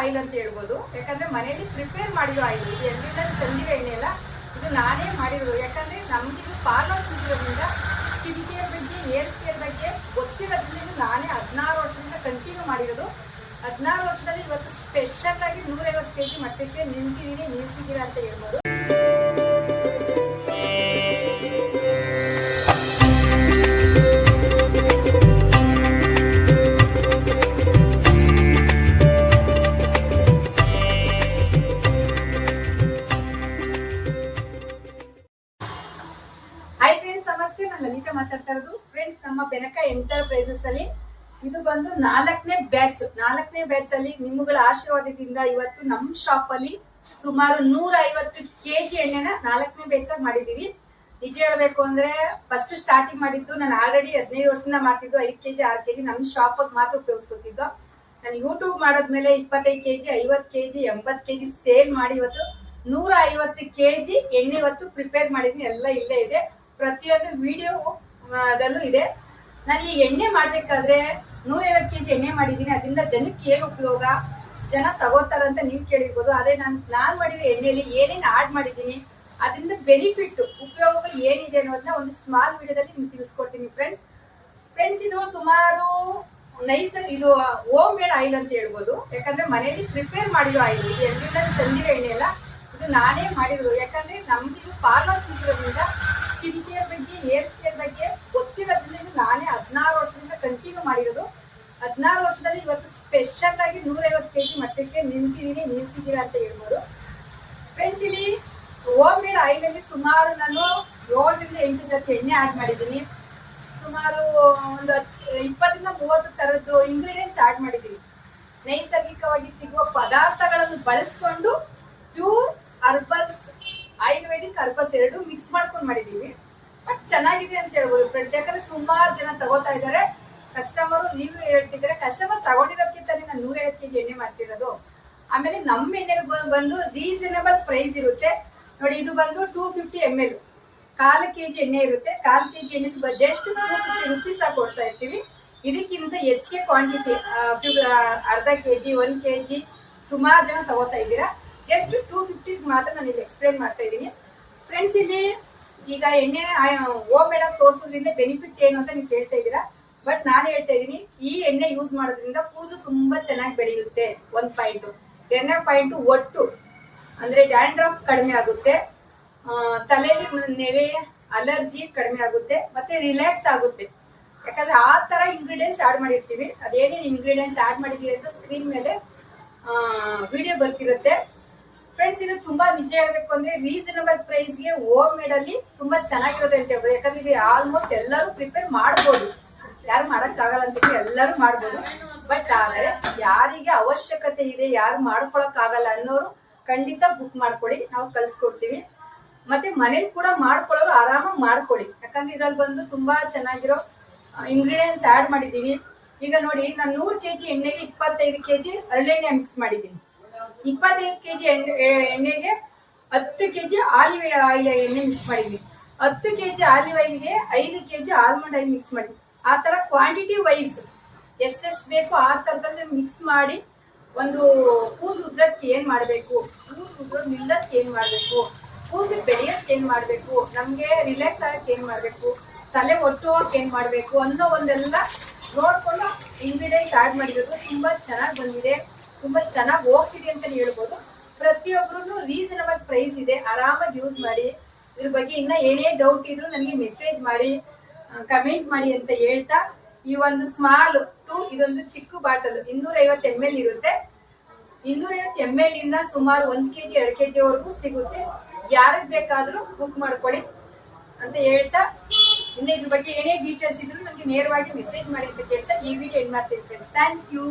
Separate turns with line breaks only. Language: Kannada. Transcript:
ಆಯಿಲ್ ಅಂತ ಹೇಳ್ಬೋದು. ಯಾಕಂದ್ರೆ ಮನೆಯಲ್ಲಿ ಪ್ರಿಪೇರ್ ಮಾಡಿರೋ ಆಯಿಲ್ ಇದು ಎಲ್ಲಿಂದ ತಂದಿರೋ ಎಣ್ಣೆ ಅಲ್ಲ, ಇದು ನಾನೇ ಮಾಡಿರೋದು. ಯಾಕಂದ್ರೆ ನಮ್ಗೆ ಇದು ಪಾರ್ಲರ್ ಸಿಗಿರೋದ್ರಿಂದ ಸ್ಕಿನ್ ಕೇರ್ ಬಗ್ಗೆ ಏರ್ ಕೇರ್ ಬಗ್ಗೆ ಗೊತ್ತಿರೋದ್ರಿಂದ ನಾನೇ ಹದಿನಾರು ವರ್ಷದಿಂದ ಕಂಟಿನ್ಯೂ ಮಾಡಿರೋದು. ಹದಿನಾರು ವರ್ಷದಲ್ಲಿ ಇವತ್ತು ಸ್ಪೆಷಲ್ ಆಗಿ ನೂರೈವತ್ತು ಕೆ ಜಿ ಮಟ್ಟಕ್ಕೆ ನಿಂತಿದ್ದೀನಿ ನೀರು ಸಿಗಿರ ಅಂತ ಹೇಳ್ಬೋದು. ಮಾತಾಡ್ತಾ ಇರೋದು ಫ್ರೆಂಡ್ಸ್ ನಮ್ಮ ಬೆನಕ ಎಂಟರ್ಪ್ರೈಸಸ್ ಅಲ್ಲಿ ಇದು ಬಂದು ನಾಲ್ಕನೇ ಬ್ಯಾಚ್ ನಾಲ್ಕನೇ ಬ್ಯಾಚ್ ಅಲ್ಲಿ ನಿಮ್ಮಗಳ ಆಶೀರ್ವಾದದಿಂದ ಇವತ್ತು ನಮ್ಮ ಶಾಪ್ ಅಲ್ಲಿ ಸುಮಾರು ನೂರ ಐವತ್ತು ಕೆಜಿ ಎಣ್ಣೆನ ನಾಲ್ಕನೇ ಬ್ಯಾಚ್ ಆಗಿ ಮಾಡಿದೀವಿ. ನಿಜ ಹೇಳ್ಬೇಕು ಅಂದ್ರೆ ಫಸ್ಟ್ ಸ್ಟಾರ್ಟಿಂಗ್ ಮಾಡಿದ್ದು ನಾನು ಆಲ್ರೆಡಿ ಹದಿನೈದು ವರ್ಷದಿಂದ ಮಾಡ್ತಿದ್ದು, ಐದು ಕೆಜಿ, ಆರು ಕೆಜಿ ನಮ್ಮ ಶಾಪ್ ಮಾತ್ರ ಉಪಯೋಗಿಸ್ಕೊತಿದ್ದು. ನಾನು ಯೂಟ್ಯೂಬ್ ಮಾಡೋದ್ಮೇಲೆ ಇಪ್ಪತ್ತೈದು ಕೆಜಿ, ಐವತ್ತು ಕೆಜಿ, ಎಂಬತ್ತು ಕೆಜಿ ಸೇಲ್ ಮಾಡಿ ಇವತ್ತು ನೂರ ಐವತ್ತು ಕೆಜಿ ಎಣ್ಣೆ ಇವತ್ತು ಪ್ರಿಪೇರ್ ಮಾಡಿದ್ವಿ. ಎಲ್ಲ ಇಲ್ಲೇ ಇದೆ. ಪ್ರತಿಯೊಂದು ವಿಡಿಯೋ ದಲ್ಲೂ ಇದೆ. ನಾನು ಈ ಎಣ್ಣೆ ಮಾಡ್ಬೇಕಾದ್ರೆ ನೂರೈವತ್ತು ಕೆಜಿ ಎಣ್ಣೆ ಮಾಡಿದ್ದೀನಿ. ಅದರಿಂದ ಜನಕ್ಕೆ ಏನು ಉಪಯೋಗ? ಜನ ತಗೋತಾರಂತ ನೀವು ಕೇಳಿರ್ಬೋದು. ಅದೇ ನಾನು, ನಾನ್ ಮಾಡಿರೋ ಎಣ್ಣೆಯಲ್ಲಿ ಏನೇನು ಆಡ್ ಮಾಡಿದ್ದೀನಿ, ಅದರಿಂದ ಬೆನಿಫಿಟ್ ಉಪಯೋಗಗಳು ಏನಿದೆ ಅನ್ನೋದನ್ನ ಒಂದು ಸ್ಮಾಲ್ ವಿಡಿಯೋದಲ್ಲಿ ನಿಮ್ಗೆ ತಿಳಿಸ್ಕೊಡ್ತೀನಿ ಫ್ರೆಂಡ್ಸ್ ಫ್ರೆಂಡ್ಸ್ ಇದು ಸುಮಾರು ನೈಸ್ ಇದು ಓಮ್ ಮೇಡ್ ಆಯಿಲ್ ಅಂತ ಹೇಳ್ಬೋದು. ಯಾಕಂದ್ರೆ ಮನೆಯಲ್ಲಿ ಪ್ರಿಪೇರ್ ಮಾಡಿರೋ ಆಯಿಲ್ ಇದು. ಎಲ್ಲಿಂದ ತಂದಿರೋ ಎಣ್ಣೆ ಅಲ್ಲ. ಇದು ನಾನೇ ಮಾಡಿರೋದು. ಯಾಕಂದ್ರೆ ನಮ್ಗೆ ಇದು ಪಾರ್ಲರ್ ಸಿಗಿರೋದ್ರಿಂದ ಸ್ಕಿನ್ ಕೇರ್ ಬಗ್ಗೆ ಏರ್ ಕೇರ್ ಬಗ್ಗೆ ನಾನೇ ಹದಿನಾರು ವರ್ಷದಿಂದ ಕಂಟಿನ್ಯೂ ಮಾಡಿರೋದು. ಹದಿನಾರು ವರ್ಷದಲ್ಲಿ ಇವತ್ತು ಸ್ಪೆಷಲ್ ಆಗಿ ನೂರೈವತ್ತು ಕೆಜಿ ಮಟ್ಟಕ್ಕೆ ನಿಂತಿದ್ದೀನಿ, ನಿಲ್ಸಿದ್ದೀರಾ ಅಂತ ಹೇಳ್ಬೋದು. ಫ್ರೆಂಡ್ಸ್ ಇಲ್ಲಿ ಹೋಮ್ ಮೇಡ್ ಆಯಿಲಲ್ಲಿ ಸುಮಾರು ನಾನು ಏಳರಿಂದ ಎಂಟು ಜೊತೆ ಎಣ್ಣೆ ಆ್ಯಡ್ ಮಾಡಿದ್ದೀನಿ. ಸುಮಾರು ಒಂದು ಇಪ್ಪತ್ತರಿಂದ ಮೂವತ್ತು ಥರದ್ದು ಇಂಗ್ರೀಡಿಯೆಂಟ್ಸ್ ಆ್ಯಡ್ ಮಾಡಿದ್ದೀನಿ. ನೈಸರ್ಗಿಕವಾಗಿ ಸಿಗುವ ಪದಾರ್ಥಗಳನ್ನು ಬಳಸ್ಕೊಂಡು ಪ್ಯೂರ್ ಅರ್ಬಲ್ಸ್ ಆಯುರ್ವೇದಿಕ್ ಅರ್ಬಲ್ಸ್ ಎರಡು ಮಿಕ್ಸ್ ಮಾಡ್ಕೊಂಡು ಮಾಡಿದೀವಿ ಬಟ್ ಚೆನ್ನಾಗಿದೆ ಅಂತ ಹೇಳ್ಬೋದು. ಫ್ರೆಂಡ್ಸ್ ಯಾಕಂದ್ರೆ ಸುಮಾರು ಜನ ತಗೋತಾ ಇದ್ದಾರೆ. ಕಸ್ಟಮರ್ ನೀವು ಹೇಳ್ತಿದ್ರೆ ಕಸ್ಟಮರ್ ತಗೊಂಡಿರೋದಕ್ಕಿಂತ ನಾನು ನೂರೈವತ್ತು ಕೆಜಿ ಎಣ್ಣೆ ಮಾಡ್ತಿರೋದು. ಆಮೇಲೆ ನಮ್ಮ ಎಣ್ಣೆಗೆ ಬಂದು ರೀಸನಬಲ್ ಪ್ರೈಸ್ ಇರುತ್ತೆ. ನೋಡಿ, ಇದು ಬಂದು ಟೂ ಫಿಫ್ಟಿ ಎಂ ಎಲ್ ಕಾಲು ಕೆಜಿ ಎಣ್ಣೆ ಇರುತ್ತೆ. ಕಾಲು ಕೆಜಿ ಎಣ್ಣೆ ಜಸ್ಟ್ ಟೂ ಫಿಫ್ಟಿ ರುಪೀಸ್ ಕೊಡ್ತಾ ಇರ್ತೀವಿ. ಇದಕ್ಕಿಂತ ಹೆಚ್ಚಿಗೆ ಕ್ವಾಂಟಿಟಿ ಅರ್ಧ K G one K G ಸುಮಾರು ಜನ ತಗೋತಾ ಇದ್ದೀರಾ. ಜಸ್ಟ್ ಟೂ ಫಿಫ್ಟಿ ಮಾತ್ರ ನಾನು ಇಲ್ಲಿ ಎಕ್ಸ್ಪ್ಲೈನ್ ಮಾಡ್ತಾ ಇದ್ದೀನಿ. ಫ್ರೆಂಡ್ಸ್ ಇಲ್ಲಿ ಈಗ ಎಣ್ಣೆ ಓ ಮೇಡಮ್ ತೋರಿಸೋದ್ರಿಂದ ಬೆನಿಫಿಟ್ ಏನು ಅಂತ ನೀವು ಕೇಳ್ತಾ ಇದ್ದೀರಾ? ಬಟ್ ನಾನು ಹೇಳ್ತಾ ಇದ್ದೀನಿ, ಈ ಎಣ್ಣೆ ಯೂಸ್ ಮಾಡೋದ್ರಿಂದ ಕೂದಲು ತುಂಬಾ ಚೆನ್ನಾಗಿ ಬೆಳೆಯುತ್ತೆ, ಒಂದ್ ಪಾಯಿಂಟ್ ಎರಡನೇ ಪಾಯಿಂಟ್ ಒಟ್ಟು, ಅಂದ್ರೆ ಡ್ಯಾಂಡ್ರಫ್ ಕಡಿಮೆ ಆಗುತ್ತೆ ತಲೆಯಲ್ಲಿ ನೆವೆ ಅಲರ್ಜಿ ಕಡಿಮೆ ಆಗುತ್ತೆ, ಮತ್ತೆ ರಿಲ್ಯಾಕ್ಸ್ ಆಗುತ್ತೆ. ಯಾಕಂದ್ರೆ ಆ ತರ ಇಂಗ್ರೀಡಿಯೆಂಟ್ಸ್ ಆಡ್ ಮಾಡಿರ್ತೀವಿ. ಅದೇನೇನು ಇಂಗ್ರೀಡಿಯೆಂಟ್ಸ್ ಆಡ್ ಮಾಡಿದೀವಿ ಅಂತ ಸ್ಕ್ರೀನ್ ಮೇಲೆ ವಿಡಿಯೋ ಬರ್ತಿರುತ್ತೆ. ಫ್ರೆಂಡ್ಸ್ ಇದು ತುಂಬಾ ನಿಜ ಹೇಳ್ಬೇಕು ಅಂದ್ರೆ ರೀಸನಬಲ್ ಪ್ರೈಸ್ಗೆ ಹೋಮ್ ಮೇಡ್ ಅಲ್ಲಿ ತುಂಬಾ ಚೆನ್ನಾಗಿರೋದು ಅಂತ ಹೇಳ್ಬೋದು. ಯಾಕಂದ್ರೆ ಇದು ಆಲ್ಮೋಸ್ಟ್ ಎಲ್ಲರೂ ಪ್ರಿಪೇರ್ ಮಾಡ್ಬೋದು. ಯಾರು ಮಾಡಕ್ಕಾಗಲ್ಲ ಅಂತ ಎಲ್ಲರೂ ಮಾಡ್ಬೋದು. ಬಟ್ ಆದ್ರೆ ಯಾರಿಗೆ ಅವಶ್ಯಕತೆ ಇದೆ, ಯಾರು ಮಾಡ್ಕೊಳಕ್ ಆಗಲ್ಲ ಅನ್ನೋರು ಖಂಡಿತ ಬುಕ್ ಮಾಡ್ಕೊಳ್ಳಿ, ನಾವು ಕಳ್ಸ್ಕೊಡ್ತೀವಿ. ಮತ್ತೆ ಮನೇಲಿ ಕೂಡ ಮಾಡ್ಕೊಳ್ಳೋರು ಆರಾಮಾಗಿ ಮಾಡ್ಕೊಳ್ಳಿ. ಯಾಕಂದ್ರೆ ಇದ್ರಲ್ಲಿ ಬಂದು ತುಂಬಾ ಚೆನ್ನಾಗಿರೋ ಇಂಗ್ರೀಡಿಯೆಂಟ್ಸ್ ಆಡ್ ಮಾಡಿದ್ದೀವಿ. ಈಗ ನೋಡಿ, ನಾನು ನೂರು ಕೆ ಜಿ ಎಣ್ಣೆಗೆ ಇಪ್ಪತ್ತೈದು ಕೆ ಜಿ ಹರಳೆಣ್ಣೆ ಮಿಕ್ಸ್ ಮಾಡಿದ್ದೀನಿ. ಇಪ್ಪತ್ತೈದು ಕೆಜಿ ಎಣ್ಣೆ ಎಣ್ಣೆಗೆ ಹತ್ತು ಕೆಜಿ ಆಲಿವ್ ಆಯಿಲ್ ಎಣ್ಣೆ ಮಿಕ್ಸ್ ಮಾಡಿದ್ವಿ. ಹತ್ತು ಕೆಜಿ ಆಲಿವ್ ಆಯಿಲ್ಗೆ ಐದು ಕೆಜಿ ಆಲ್ಮಂಡ್ ಆಯಿಲ್ ಮಿಕ್ಸ್ ಮಾಡಿದ್ವಿ. ಆ ತರ ಕ್ವಾಂಟಿಟಿ ವೈಸ್ ಎಷ್ಟೆಷ್ಟು ಬೇಕೋ ಆ ತರದಲ್ಲಿ ಮಿಕ್ಸ್ ಮಾಡಿ ಒಂದು ಕೂದಲು ಉದ್ರಕ್ಕೆ ಏನು ಮಾಡಬೇಕು? ಕೂದಲು ಉದ್ರೋದು ನಿಲ್ಲಕ್ಕೆ ಏನು ಮಾಡಬೇಕು? ಕೂದಲು ಬೆಳೆಯಕ್ಕೆ ಏನು ಮಾಡಬೇಕು? ನಮಗೆ ರಿಲ್ಯಾಕ್ಸ್ ಆಗಕ್ಕೆ ಏನು ಮಾಡಬೇಕು? ತಲೆ ಒಟ್ಟೋಗಕ್ಕೆ ಏನು ಮಾಡಬೇಕು? ಅನ್ನೋ ಒಂದೆಲ್ಲ ನೋಡ್ಕೊಂಡು ಇಂಗ್ರೀಡಿಯೆಂಟ್ಸ್ ಆಡ್ ಮಾಡಿರೋದು ತುಂಬಾ ಚೆನ್ನಾಗಿ ಬಂದಿದೆ. ತುಂಬಾ ಚೆನ್ನಾಗಿ ಹೋಗ್ತಿದೆ ಅಂತ ಹೇಳ್ಬೋದು. ಪ್ರತಿಯೊಬ್ರು ರೀಸನಬಲ್ ಪ್ರೈಸ್ ಇದೆ. ಆರಾಮಾಗಿ ಯೂಸ್ ಮಾಡಿ. ಇದ್ರ ಬಗ್ಗೆ ಇನ್ನ ಏನೇ ಡೌಟ್ ಇದ್ರು ನನಗೆ ಮೆಸೇಜ್ ಮಾಡಿ ಕಮೆಂಟ್ ಮಾಡಿ ಅಂತ ಹೇಳ್ತಾ, ಈ ಒಂದು ಸ್ಮಾಲ್ ಟು ಇದೊಂದು ಚಿಕ್ಕ ಬಾಟಲ್ ಇನ್ನೂರ ಐವತ್ತು ಎಂ ಎಲ್ ಇರುತ್ತೆ. ಇನ್ನೂರೈವತ್ತು ಎಂ ಎಲ್ ಇಂದ ಸುಮಾರು ಒಂದ್ ಕೆಜಿ, ಎರಡು ಕೆಜಿ ವರೆಗೂ ಸಿಗುತ್ತೆ. ಯಾರಿಗ್ ಬೇಕಾದ್ರೂ ಬುಕ್ ಮಾಡ್ಕೊಳ್ಳಿ ಅಂತ ಹೇಳ್ತಾ, ಇನ್ನ ಇದ್ರ ಬಗ್ಗೆ ಏನೇ ಡೀಟೇಲ್ಸ್ ಇದ್ರು ನನಗೆ ನೇರವಾಗಿ ಮೆಸೇಜ್ ಮಾಡಿ ಅಂತ ಕೇಳ್ತಾ, ಈ ವಿಡಿಯೋ ಎಂಡ್ ಮಾಡ್ತೀನಿ ಫ್ರೆಂಡ್ಸ್ ಥ್ಯಾಂಕ್ ಯು